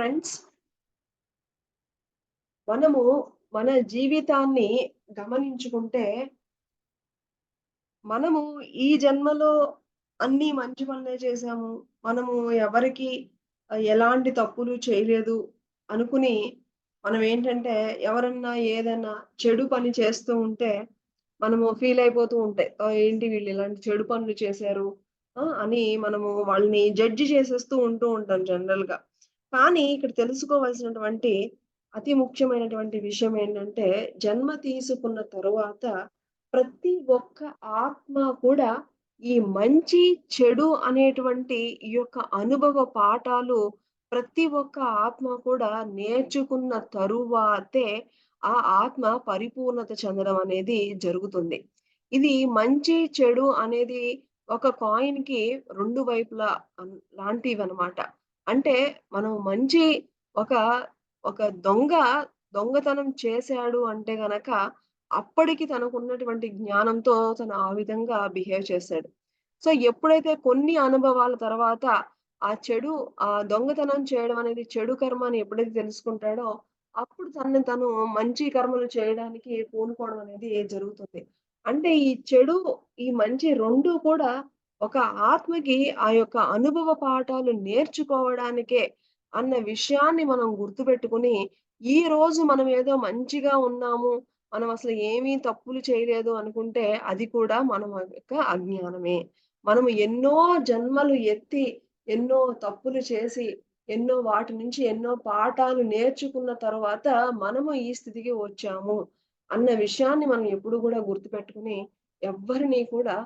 Friends మనము మన జీవితాన్ని గమనించుకుంటే మనము ఈ జన్మలో అన్ని మంచి పనులే చేశాము. మనము ఎవరికి ఎలాంటి తప్పులు చేయలేదు అనుకుని మనం ఏంటంటే ఎవరన్నా ఏదన్నా చెడు పని చేస్తూ ఉంటే మనము ఫీల్ అయిపోతూ ఉంటాయి. ఏంటి వీళ్ళు ఇలాంటి చెడు పనులు చేశారు. అని మనము వాళ్ళని జడ్జి చేసేస్తూ ఉంటూ ఉంటాం జనరల్‌గా. కానీ ఇక్కడ తెలుసుకోవాల్సినటువంటి అతి ముఖ్యమైనటువంటి విషయం ఏంటంటే, జన్మ తీసుకున్న తరువాత ప్రతి ఒక్క ఆత్మ కూడా ఈ మంచి, చెడు అనేటువంటి ఈ యొక్క అనుభవ పాఠాలు ప్రతి ఒక్క ఆత్మ కూడా నేర్చుకున్న తరువాతే ఆ ఆత్మ పరిపూర్ణత చెందడం అనేది జరుగుతుంది. ఇది మంచి, చెడు అనేది ఒక కాయిన్కి రెండు వైపులా లాంటివి అనమాట అంటే మనం మంచి ఒక ఒక దొంగ దొంగతనం చేశాడు అంటే గనక, అప్పటికి తనకు ఉన్నటువంటి జ్ఞానంతో తను ఆ విధంగా బిహేవ్ చేశాడు. సో, ఎప్పుడైతే కొన్ని అనుభవాల తర్వాత ఆ చెడు ఆ దొంగతనం చేయడం అనేది చెడు కర్మ అని ఎప్పుడైతే తెలుసుకుంటాడో, అప్పుడు తనని తను మంచి కర్మలు చేయడానికి పూనుకోవడం అనేది జరుగుతుంది. అంటే ఈ చెడు, ఈ మంచి రెండు కూడా ఒక ఆత్మకి ఆ యొక్క అనుభవ పాఠాలు నేర్చుకోవడానికే అన్న విషయాన్ని మనం గుర్తుపెట్టుకుని ఈ రోజు మనం ఏదో మంచిగా ఉన్నాము, మనం అసలు ఏమీ తప్పులు చేయలేదు అనుకుంటే, అది కూడా మనం యొక్క అజ్ఞానమే. మనము ఎన్నో జన్మలు ఎత్తి, ఎన్నో తప్పులు చేసి, ఎన్నో వాటి నుంచి ఎన్నో పాఠాలు నేర్చుకున్న తర్వాత మనము ఈ స్థితికి వచ్చాము. అన్న విషయాన్ని మనం ఎప్పుడు కూడా గుర్తుపెట్టుకుని ఎవ్వరిని కూడా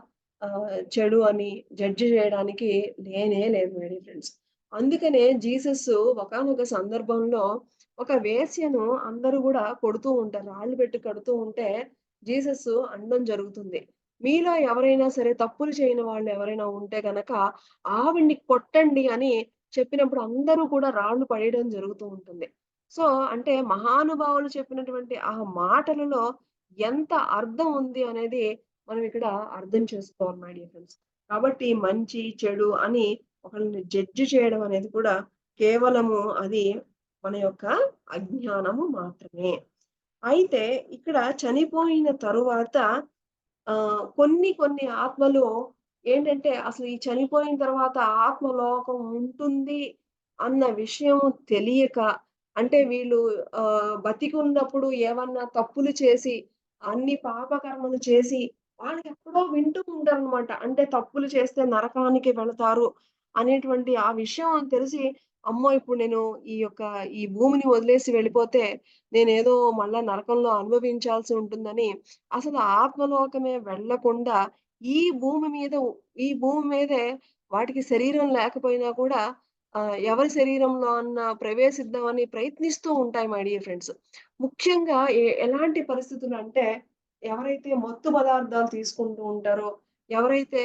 చెడు అని జడ్జ్ చేయడానికి లేనే లేదు మై ఫ్రెండ్స్. అందుకనే జీసస్ ఒకనొక సందర్భంలో ఒక వేశ్యను అందరూ కూడా కొడుతూ ఉంటారు. రాళ్ళు పెట్టి కడుతూ ఉంటే జీసస్ అండం జరుగుతుంది. మీలో ఎవరైనా సరే తప్పులు చేయని వాళ్ళు ఎవరైనా ఉంటే గనక ఆవిడ్ని కొట్టండి అని చెప్పినప్పుడు అందరూ కూడా రాళ్ళు పడేయడం జరుగుతూ ఉంటుంది. సో, అంటే మహానుభావులు చెప్పినటువంటి ఆ మాటలలో ఎంత అర్థం ఉంది అనేది మనం ఇక్కడ అర్థం చేసుకోవాలి మై డియర్ ఫ్రెండ్స్. కాబట్టి మంచి, చెడు అని ఒకరిని జడ్జ్ చేయడం అనేది కూడా కేవలము అది మన యొక్క అజ్ఞానము మాత్రమే. అయితే ఇక్కడ చనిపోయిన తరువాత ఆ కొన్ని కొన్ని ఆత్మలు ఏంటంటే అసలు ఈ చనిపోయిన తర్వాత ఆత్మలోకం ఉంటుంది అన్న విషయం తెలియక అంటే వీళ్ళు బతికున్నప్పుడు ఏమన్నా తప్పులు చేసి, అన్ని పాపకర్మలు చేసి వాళ్ళెక్కడో వింటూ ఉంటారనమాట. అంటే తప్పులు చేస్తే నరకానికి వెళతారు అనేటువంటి ఆ విషయం తెలిసి, అమ్మో! ఇప్పుడు నేను ఈ యొక్క ఈ భూమిని వదిలేసి వెళ్ళిపోతే నేనేదో మళ్ళా నరకంలో అనుభవించాల్సి ఉంటుందని అసలు ఆత్మలోకమే వెళ్ళకుండా ఈ భూమి మీద ఈ భూమి మీదే వాటికి శరీరం లేకపోయినా కూడా ఎవరి శరీరంలో అన్న ప్రవేశిద్దామని ప్రయత్నిస్తూ ఉంటాయి మై డియర్ ఫ్రెండ్స్. ముఖ్యంగా ఎలాంటి ఎలాంటి పరిస్థితులంటే ఎవరైతే మత్తు పదార్థాలు తీసుకుంటూ ఉంటారో, ఎవరైతే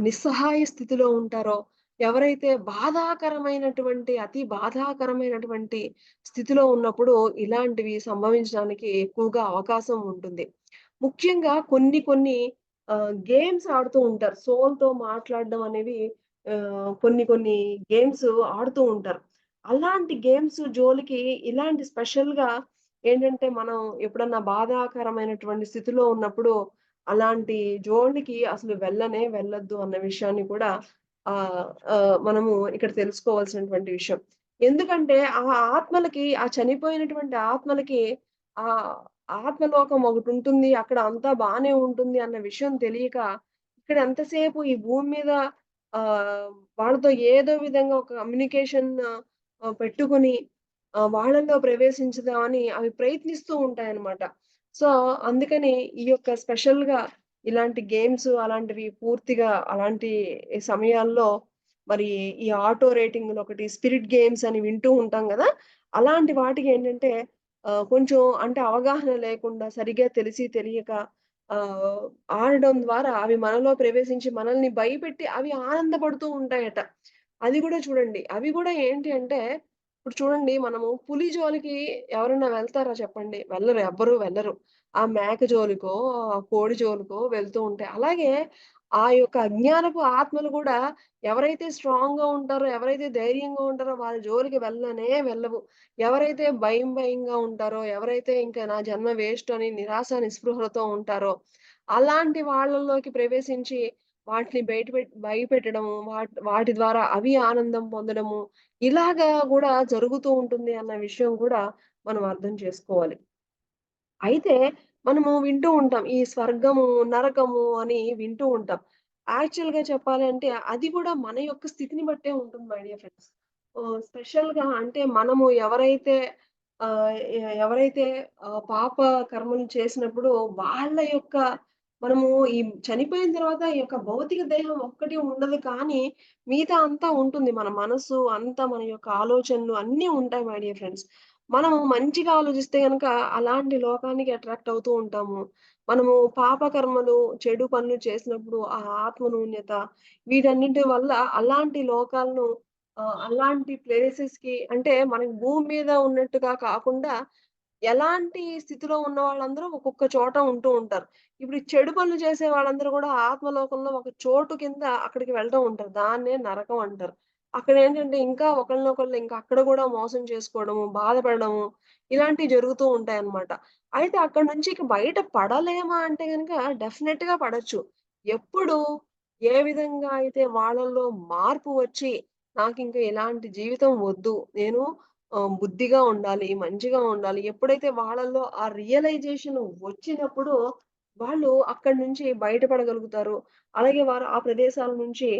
నిస్సహాయ స్థితిలో ఉంటారో, ఎవరైతే బాధాకరమైనటువంటి అతి బాధాకరమైనటువంటి స్థితిలో ఉన్నప్పుడు ఇలాంటివి సంభవించడానికి ఎక్కువగా అవకాశం ఉంటుంది. ముఖ్యంగా కొన్ని కొన్ని గేమ్స్ ఆడుతూ ఉంటారు. సోల్‌తో మాట్లాడడం అనేవి కొన్ని కొన్ని గేమ్స్ ఆడుతూ ఉంటారు. అలాంటి గేమ్స్ జోలికి ఇలాంటి స్పెషల్‌గా ఏంటంటే మనం ఎప్పుడన్నా బాధాకరమైనటువంటి స్థితిలో ఉన్నప్పుడు అలాంటి జోలికి అసలు వెళ్ళనే వెళ్ళొద్దు అన్న విషయాన్ని కూడా ఆ మనము ఇక్కడ తెలుసుకోవాల్సినటువంటి విషయం. ఎందుకంటే ఆ ఆత్మలకి ఆ చనిపోయినటువంటి ఆత్మలకి ఆ ఆత్మలోకం ఒకటి ఉంటుంది అక్కడ అంతా బానే ఉంటుంది అన్న విషయం తెలియక ఇక్కడ ఎంతసేపు ఈ భూమి మీద ఆ వాళ్ళతో ఏదో విధంగా ఒక కమ్యూనికేషన్ పెట్టుకుని పెట్టుకొని వాళ్ళల్లో ప్రవేశించుదామని అవి ప్రయత్నిస్తూ ఉంటాయన్నమాట. సో, అందుకని ఈ యొక్క స్పెషల్‌గా ఇలాంటి గేమ్స్ అలాంటివి పూర్తిగా అలాంటి సమయాల్లో మరి ఈ ఆటో రేటింగ్ ఒకటి స్పిరిట్ గేమ్స్ అని వింటూ ఉంటాం కదా అలాంటి వాటికి ఏంటంటే కొంచెం అంటే అవగాహన లేకుండా సరిగ్గా తెలిసి తెలియక ఆడడం ద్వారా అవి మనలో ప్రవేశించి మనల్ని భయపెట్టి అవి ఆనందపడుతూ ఉంటాయట. అది కూడా చూడండి. అవి కూడా ఏంటి అంటే ఇప్పుడు చూడండి మనము పులి జోలికి ఎవరైనా వెళ్తారా చెప్పండి? వెళ్ళరు ఎవ్వరు వెళ్ళరు ఆ మేక జోలికో, ఆ కోడి జోలికో వెళ్తూ ఉంటాయి. అలాగే ఆ యొక్క అజ్ఞానపు ఆత్మలు కూడా ఎవరైతే స్ట్రాంగ్గా ఉంటారో, ఎవరైతే ధైర్యంగా ఉంటారో వాళ్ళ జోలికి వెళ్ళనే వెళ్ళవు. ఎవరైతే భయం భయంగా ఉంటారో, ఎవరైతే ఇంకా నా జన్మ వేస్ట్ అని నిరాశ, నిస్పృహలతో ఉంటారో, అలాంటి వాళ్ళలోకి ప్రవేశించి వాటిని బయట భయపెట్టడము, వాటి వాటి ద్వారా అవి ఆనందం పొందడము, ఇలాగా కూడా జరుగుతూ ఉంటుంది అన్న విషయం కూడా మనం అర్థం చేసుకోవాలి. అయితే మనము వింటూ ఉంటాం. ఈ స్వర్గము, నరకము అని వింటూ ఉంటాం. యాక్చువల్‌గా చెప్పాలి అంటే అది కూడా మన యొక్క స్థితిని బట్టే ఉంటుంది మై డియర్ ఫ్రెండ్స్. ఆహ్, స్పెషల్‌గా అంటే మనము ఎవరైతే ఎవరైతే పాప కర్మలు చేసినప్పుడు వాళ్ళ యొక్క మనము ఈ చనిపోయిన తర్వాత ఈ యొక్క భౌతిక దేహం ఒక్కటి ఉండదు కానీ, మిగతా అంతా ఉంటుంది. మన మనసు అంతా మన యొక్క ఆలోచనలు అన్నీ ఉంటాయి మై డియర్ ఫ్రెండ్స్. మనము మంచిగా ఆలోచిస్తే కనుక అలాంటి లోకానికి అట్రాక్ట్ అవుతూ ఉంటాము. మనము పాపకర్మలు చెడు పనులు చేసినప్పుడు ఆ ఆత్మ న్యూనత వీటన్నిటి వల్ల అలాంటి లోకాలను అలాంటి ప్లేసెస్కి అంటే మనకి భూమి మీద ఉన్నట్టుగా కాకుండా ఎలాంటి స్థితిలో ఉన్న వాళ్ళందరూ ఒక్కొక్క చోట ఉంటూ ఉంటారు. ఇప్పుడు ఈ చెడు పనులు చేసే వాళ్ళందరూ కూడా ఆత్మలోకంలో ఒక చోటు కింద అక్కడికి వెళ్తూ ఉంటారు. దాన్నే నరకం అంటారు. అక్కడ ఏంటంటే ఇంకా ఒకళ్ళనొకళ్ళు ఇంకా అక్కడ కూడా మోసం చేసుకోవడము, బాధపడము ఇలాంటివి జరుగుతూ ఉంటాయి అన్నమాట అయితే అక్కడి నుంచి ఇక బయట పడలేమా అంటే కనుక డెఫినెట్గా పడచ్చు ఎప్పుడు ఏ విధంగా అయితే వాళ్ళలో మార్పు వచ్చి నాకు ఇంకా ఇలాంటి జీవితం వద్దు. నేను బుద్ధిగా ఉండాలి, మంచిగా ఉండాలి. ఎప్పుడైతే వాళ్ళల్లో ఆ రియలైజేషన్ వచ్చినప్పుడు వాళ్ళు అక్కడి నుంచి బయటపడగలుగుతారు. అలాగే వారు ఆ ప్రదేశాల నుంచి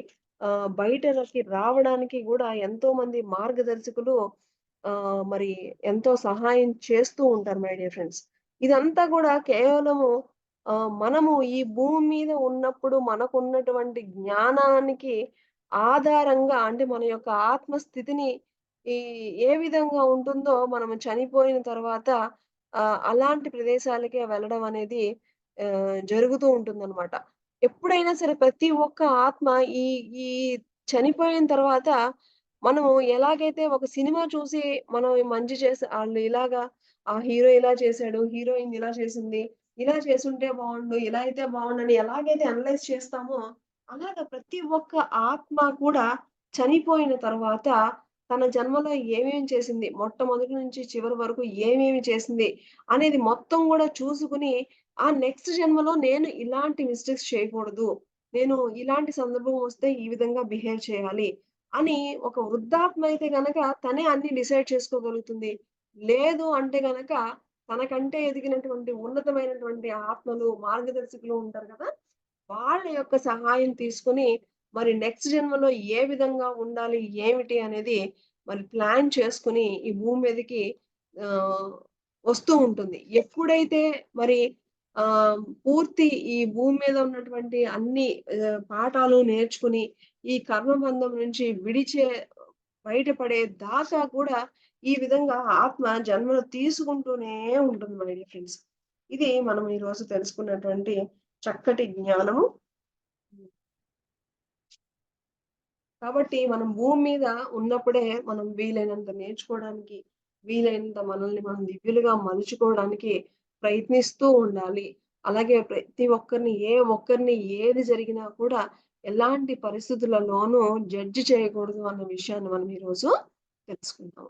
బయటకి రావడానికి కూడా ఎంతో మంది మార్గదర్శకులు ఆ మరి ఎంతో సహాయం చేస్తూ ఉంటారు మై డియర్ ఫ్రెండ్స్. ఇదంతా కూడా కేవలము ఆ మనము ఈ భూమి మీద ఉన్నప్పుడు మనకున్నటువంటి జ్ఞానానికి ఆధారంగా అంటే మన యొక్క ఆత్మస్థితిని ఈ ఏ విధంగా ఉంటుందో మనం చనిపోయిన తర్వాత అలాంటి ప్రదేశాలకే వెళ్ళడం అనేది ఆహ్, జరుగుతూ ఉంటుందనమాట. ఎప్పుడైనా సరే ప్రతి ఒక్క ఆత్మ ఈ ఈ చనిపోయిన తర్వాత మనము ఎలాగైతే ఒక సినిమా చూసి మనం మంచి చేసి వాళ్ళు ఇలాగా ఆ హీరో ఇలా చేశాడు హీరోయిన్ ఇలా చేసింది, ఇలా చేసుంటే బాగుండు ఇలా అయితే బాగుండని ఎలాగైతే అనలైజ్ చేస్తామో, అలాగా ప్రతి ఒక్క ఆత్మ కూడా చనిపోయిన తర్వాత తన జన్మలో ఏమేమి చేసింది, మొట్టమొదటి నుంచి చివరి వరకు ఏమేమి చేసింది అనేది మొత్తం కూడా చూసుకుని ఆ నెక్స్ట్ జన్మలో నేను ఇలాంటి మిస్టేక్స్ చేయకూడదు. నేను ఇలాంటి సందర్భం వస్తే ఈ విధంగా బిహేవ్ చేయాలి. అని ఒక వృద్ధాత్మ అయితే గనక తనే అన్ని డిసైడ్ చేసుకోగలుగుతుంది. లేదు అంటే గనక తనకంటే ఎదిగినటువంటి ఉన్నతమైనటువంటి ఆత్మలు, మార్గదర్శకులు ఉంటారు కదా! వాళ్ళ యొక్క సహాయం తీసుకొని మరి నెక్స్ట్ జన్మలో ఏ విధంగా ఉండాలి? ఏమిటి? అనేది మరి ప్లాన్ చేసుకొని ఈ భూమి మీదకి వస్తూ ఉంటుంది. ఎప్పుడైతే మరి ఆ పూర్తి ఈ భూమి మీద ఉన్నటువంటి అన్ని పాఠాలు నేర్చుకుని ఈ కర్మబంధం నుంచి విడిచే బయటపడే దాకా కూడా ఈ విధంగా ఆత్మ జన్మను తీసుకుంటూనే ఉంటుంది మై డియర్ ఫ్రెండ్స్. ఇది మనం ఈరోజు తెలుసుకున్నటువంటి చక్కటి జ్ఞానము. కాబట్టి మనం భూమి మీద ఉన్నప్పుడే మనం వీలైనంత నేర్చుకోవడానికి, వీలైనంత మనల్ని మనం దివ్యులుగా మలుచుకోవడానికి ప్రయత్నిస్తూ ఉండాలి. అలాగే ప్రతి ఒక్కరిని ఏ ఒక్కరిని ఏది జరిగినా కూడా ఎలాంటి పరిస్థితులలోనూ జడ్జ్ చేయకూడదు అన్న విషయాన్ని మనం ఈరోజు తెలుసుకుందాం.